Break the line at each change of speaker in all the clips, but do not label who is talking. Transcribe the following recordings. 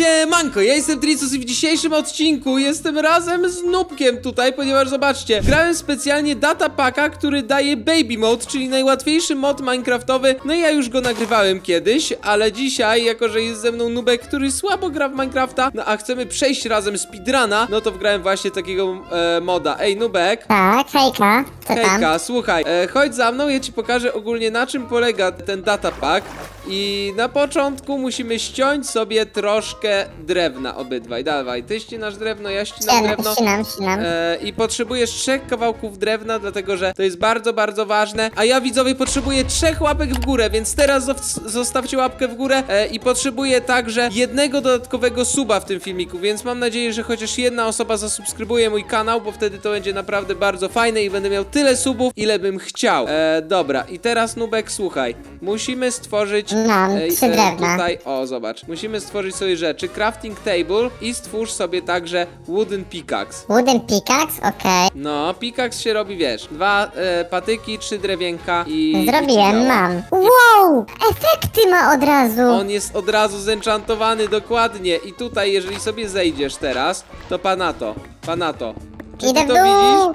Siemanko, ja jestem Tricus i w dzisiejszym odcinku jestem razem z Nubkiem tutaj, ponieważ zobaczcie, grałem specjalnie datapaka, który daje Baby Mode, czyli najłatwiejszy mod minecraftowy, no i ja już go nagrywałem kiedyś, ale dzisiaj, jako że jest ze mną Nubek, który słabo gra w Minecrafta, no a chcemy przejść razem speedruna, no to wgrałem właśnie takiego e, moda. Ej, Nubek,
Tak, hejka, co tam?
Hejka, słuchaj, e, chodź za mną, ja ci pokażę ogólnie na czym polega ten datapack i na początku musimy ściąć sobie troszkę drewna obydwaj. Dawaj, ty ścinasz drewno, ja ścinam drewno.
ścinam, ścinam.
E, I potrzebujesz trzech kawałków drewna, dlatego że to jest bardzo, bardzo ważne. A ja widzowie potrzebuję trzech łapek w górę, więc teraz zostawcie łapkę w górę e, i potrzebuję także jednego dodatkowego suba w tym filmiku, więc mam nadzieję, że chociaż jedna osoba zasubskrybuje mój kanał, bo wtedy to będzie naprawdę bardzo fajne i będę miał tyle subów, ile bym chciał. E, dobra, i teraz Nubek, słuchaj, musimy stworzyć
Mam
e,
trzy drewna.
tutaj, o zobacz, musimy stworzyć sobie rzeczy, crafting table i stwórz sobie także wooden pickaxe.
Wooden pickaxe, okej.
No, pickaxe się robi, wiesz, dwa e, patyki, trzy drewienka i...
Zrobiłem,
działa.
mam. Wow! Efekty ma od razu!
On jest od razu zenchantowany, dokładnie. I tutaj, jeżeli sobie zejdziesz teraz, to panato, panato. Czy
Idę
ty
w
to
dół!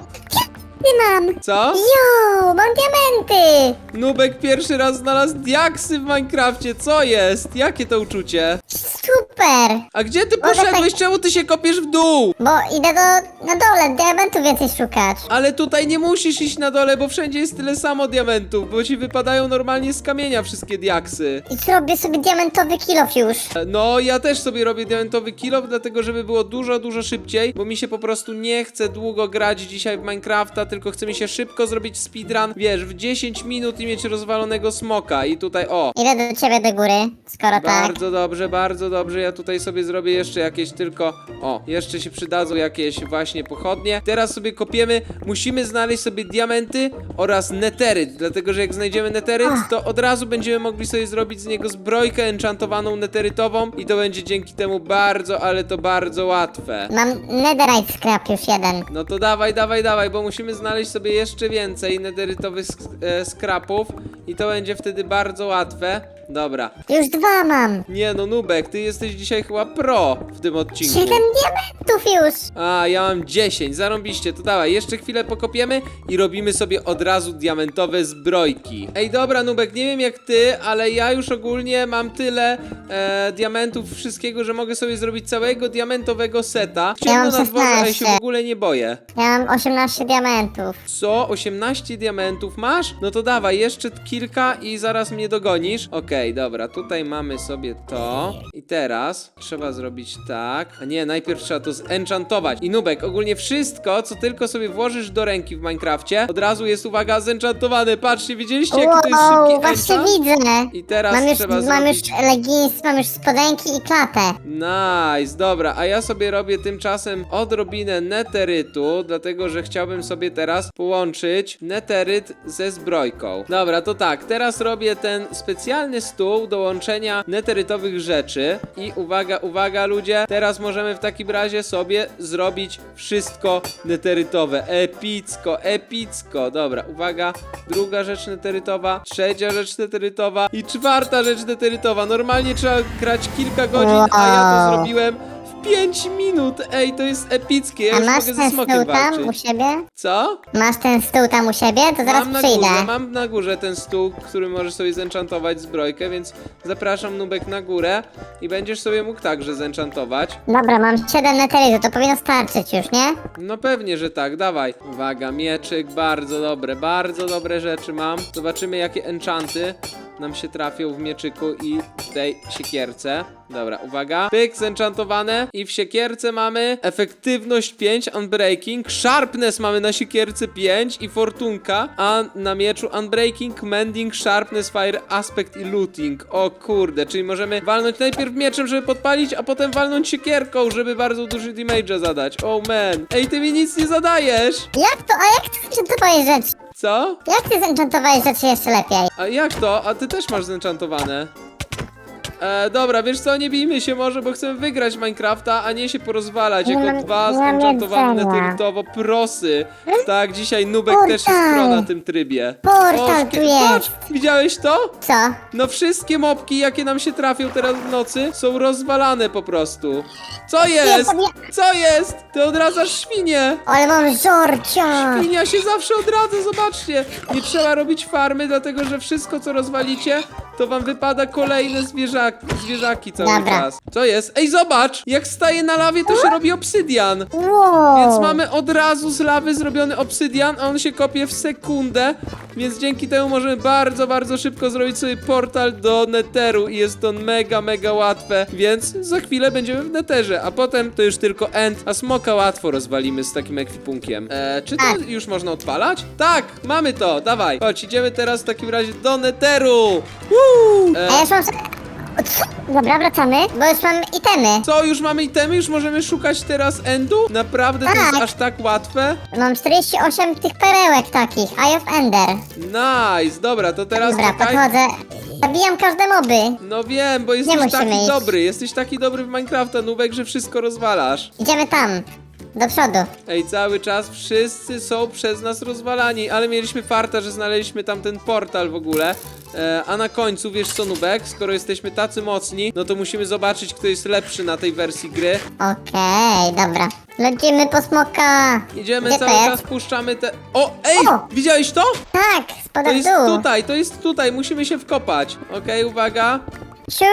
Ty mam!
Co?
Jo, mam diamenty!
Nubek pierwszy raz znalazł diaksy w Minecrafcie, co jest? Jakie to uczucie?
Super!
A gdzie ty poszedłeś?
tak-
Czemu ty się kopiesz w dół?
Bo idę do, na dole, diamentu więcej szukać.
Ale tutaj nie musisz iść na dole, bo wszędzie jest tyle samo diamentów, bo ci wypadają normalnie z kamienia wszystkie diaksy.
I zrobię sobie diamentowy kilof już.
No, ja też sobie robię diamentowy kill dlatego żeby było dużo, dużo szybciej, bo mi się po prostu nie chce długo grać dzisiaj w Minecrafta, tylko chce mi się szybko zrobić speedrun, wiesz, w 10 minut i mieć rozwalonego smoka i tutaj, o,
Idę do ciebie do góry, skoro tak.
bardzo dobrze, bardzo dobrze. Ja tutaj sobie zrobię jeszcze jakieś tylko. O, jeszcze się przydadzą jakieś właśnie pochodnie. Teraz sobie kopiemy. Musimy znaleźć sobie diamenty oraz neteryt. Dlatego, że jak znajdziemy neteryt, to od razu będziemy mogli sobie zrobić z niego zbrojkę enchantowaną neterytową. I to będzie dzięki temu bardzo, ale to bardzo łatwe.
Mam netherite scrap już jeden.
No to dawaj, dawaj, dawaj, bo musimy znaleźć sobie jeszcze więcej nederytowych sk- e, skrapów. I to będzie wtedy bardzo łatwe. Dobra,
Już dwa mam.
nie no, Nubek, ty jesteś dzisiaj chyba pro w tym odcinku.
Siedem diamentów już.
A, ja mam 10, zarąbiście, to dawaj, jeszcze chwilę pokopiemy i robimy sobie od razu diamentowe zbrojki. Ej, dobra, Nubek, nie wiem jak ty, ale ja już ogólnie mam tyle e, diamentów, wszystkiego, że mogę sobie zrobić całego diamentowego seta.
Ja mam
Ciemno na dworze, ale się
16.
w ogóle nie boję.
Ja mam 18 diamentów.
Co? 18 diamentów masz? No to dawaj, jeszcze kilka i zaraz mnie dogonisz. Okej, dobra, tutaj mamy sobie to. I teraz trzeba zrobić tak. A nie, najpierw trzeba to zenchantować. I Nubek, ogólnie wszystko, co tylko sobie włożysz do ręki w Minecrafcie, od razu jest, uwaga, zenchantowane. Patrzcie, widzieliście, jaki to jest szybki
właśnie
enchant?
widzę.
I teraz
Mam już,
trzeba
mam już
zrobić...
leggings, mam już spodenki i klatę.
Nice, dobra, a ja sobie robię tymczasem odrobinę neterytu, dlatego że chciałbym sobie teraz połączyć neteryt ze zbrojką. Dobra, to tak, teraz robię ten specjalny stół do łączenia neterytowych rzeczy i uwaga, uwaga ludzie, teraz możemy w takim razie sobie zrobić wszystko neterytowe. Epicko, epicko. Dobra, uwaga, druga rzecz neterytowa, trzecia rzecz neterytowa i czwarta rzecz neterytowa. Normalnie trzeba grać kilka godzin, a ja to zrobiłem 5 minut. Ej, to jest epickie. Ja
A
już
masz
mogę ze
ten
smokiem
stół tam u
walczyć.
siebie?
Co?
Masz ten stół tam u siebie? To zaraz
mam na
przyjdę.
górze, mam na górze ten stół, który możesz sobie zenchantować zbrojkę, więc zapraszam Nubek na górę i będziesz sobie mógł także zenchantować.
Dobra, mam 7 neterytu, to powinno starczyć już, nie?
No pewnie, że tak, dawaj. Uwaga, mieczyk, bardzo dobre, bardzo dobre rzeczy mam. Zobaczymy jakie enchanty nam się trafią w mieczyku i w tej siekierce. Dobra, uwaga. Pyk, zenchantowane. I w siekierce mamy efektywność 5, unbreaking. Sharpness mamy na siekierce 5 i fortunka. A na mieczu unbreaking, mending, sharpness, fire, aspect i looting. O kurde, czyli możemy walnąć najpierw mieczem, żeby podpalić, a potem walnąć siekierką, żeby bardzo duży damage'a zadać. Oh man. Ej, ty mi nic nie zadajesz.
Jak to? A jak ty zenchantowałeś rzeczy?
Co?
Jak ty zenchantowałeś rzeczy jeszcze lepiej?
A jak to? A ty też masz zenchantowane. E, dobra, wiesz co, nie bijmy się może, bo chcemy wygrać Minecrafta, a nie się porozwalać
Nie
jako
mam-
dwa
nie mam
zenchantowane
jedzenia.
prosy. Tak, dzisiaj Nubek też jest
Portal.
pro na tym trybie.
Portal tu jest.
Patrz, widziałeś to?
Co?
No wszystkie mopki, jakie nam się trafią teraz w nocy, są rozwalane po prostu. Co jest? Co jest? Ty odradzasz świnie.
Ale mam żorcia!
Świnia się zawsze odradza, zobaczcie. Nie trzeba robić farmy, dlatego że wszystko co rozwalicie, to wam wypada kolejne zwierzaki, zwierzaki cały
Dobra.
czas. Co jest? Ej, zobacz! Jak staje na lawie, to się robi obsydian.
Wow.
Więc mamy od razu z lawy zrobiony obsydian, a on się kopie w sekundę, więc dzięki temu możemy bardzo, bardzo szybko zrobić sobie portal do Netheru i jest to mega, mega łatwe, więc za chwilę będziemy w Netherze, a potem to już tylko end, a smoka łatwo rozwalimy z takim ekwipunkiem. E, czy to
Tak.
już można odpalać? Tak, mamy to, dawaj, chodź, idziemy teraz w takim razie do Netheru. Woo! E,
A ja już mam... Dobra, wracamy, bo już mam itemy.
co, już mamy itemy? Już możemy szukać teraz endu? Naprawdę to jest
Tak.
aż tak łatwe?
Mam 48 tych perełek takich, Eye of Ender.
Nice, dobra, to teraz
Dobra,
czekaj.
podchodzę. Zabijam każde moby.
No wiem, bo jesteś
musimy
taki
iść.
dobry, jesteś taki dobry w Minecrafta, Nubek, że wszystko rozwalasz.
Idziemy tam. Do przodu.
Ej, cały czas wszyscy są przez nas rozwalani, ale mieliśmy farta, że znaleźliśmy tam ten portal w ogóle. E, a na końcu, wiesz co, Nubek, skoro jesteśmy tacy mocni, no to musimy zobaczyć, kto jest lepszy na tej wersji gry.
Okej, dobra. Lecimy po smoka.
Idziemy
Gdzie to
cały
jest?
czas, puszczamy te... O, ej!
O!
Widziałeś to?
Tak, spada
To
w
jest
dół.
tutaj, to jest tutaj, musimy się wkopać. Okej, uwaga.
Siu!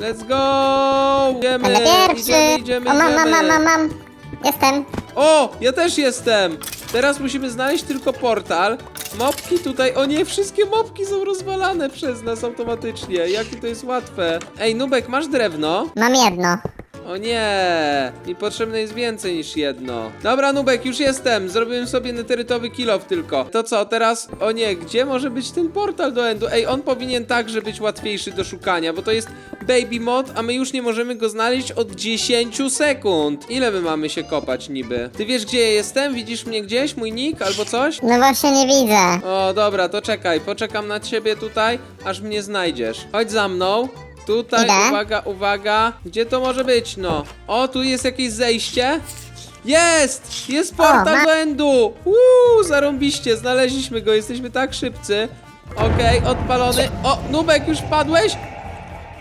Let's go! Idziemy,
Ale pierwszy.
idziemy, idziemy,
o, mam, mam, mam, mam, mam. Jestem.
O, ja też jestem! Teraz musimy znaleźć tylko portal. Mopki tutaj, o nie, wszystkie mopki są rozwalane przez nas automatycznie. Jakie to jest łatwe. Ej, Nubek, masz drewno?
Mam jedno.
O nie, mi potrzebne jest więcej niż jedno. Dobra, Nubek, już jestem. Zrobiłem sobie neterytowy kilof tylko. To co, teraz, o nie, gdzie może być ten portal do endu? Ej, on powinien także być łatwiejszy do szukania, bo to jest baby mod, a my już nie możemy go znaleźć od 10 sekund. Ile my mamy się kopać niby? Ty wiesz, gdzie ja jestem? Widzisz mnie gdzieś, mój nick albo coś?
No właśnie nie widzę.
O, dobra, to czekaj, poczekam na ciebie tutaj, aż mnie znajdziesz. Chodź za mną. Tutaj,
Idę.
uwaga, uwaga. Gdzie to może być, no? O, tu jest jakieś zejście. Jest! Jest portal
ma-
do endu! Uuu, zarąbiście, znaleźliśmy go, jesteśmy tak szybcy. Okej, odpalony. O, Nubek, już wpadłeś?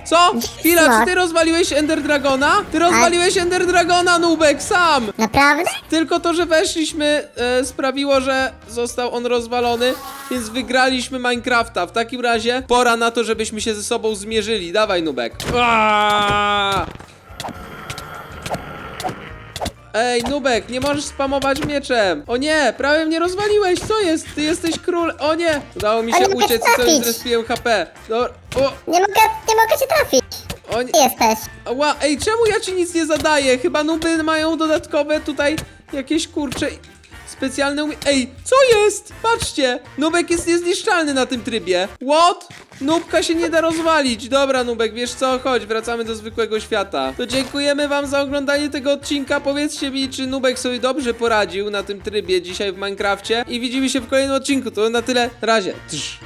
Co? Chwila, czy ty rozwaliłeś Ender Dragona? Ty rozwaliłeś Ender Dragona, Nubek, sam!
Naprawdę?
Tylko to, że weszliśmy e, sprawiło, że został on rozwalony, więc wygraliśmy Minecrafta. W takim razie pora na to, żebyśmy się ze sobą zmierzyli. Dawaj, Nubek. Aaaa! Ej, Nubek, nie możesz spamować mieczem. O nie, prawie mnie rozwaliłeś. Co jest? Ty jesteś król. O nie! Udało mi się
Ale mogę
uciec i sobie
trafić.
zrespiłem HP. Dobra. O,
Nie mogę, nie mogę cię trafić.
o nie.
Ty jesteś.
Ła, ej, czemu ja ci nic nie zadaję? Chyba nuby mają dodatkowe tutaj jakieś kurcze. Specjalne umie... Ej, co jest? Patrzcie! Nubek jest niezniszczalny na tym trybie. What? Nubka się nie da rozwalić. Dobra, Nubek, wiesz co? Chodź, wracamy do zwykłego świata. To dziękujemy wam za oglądanie tego odcinka. Powiedzcie mi, czy Nubek sobie dobrze poradził na tym trybie dzisiaj w Minecrafcie. I widzimy się w kolejnym odcinku. To na tyle. Razie. Trz.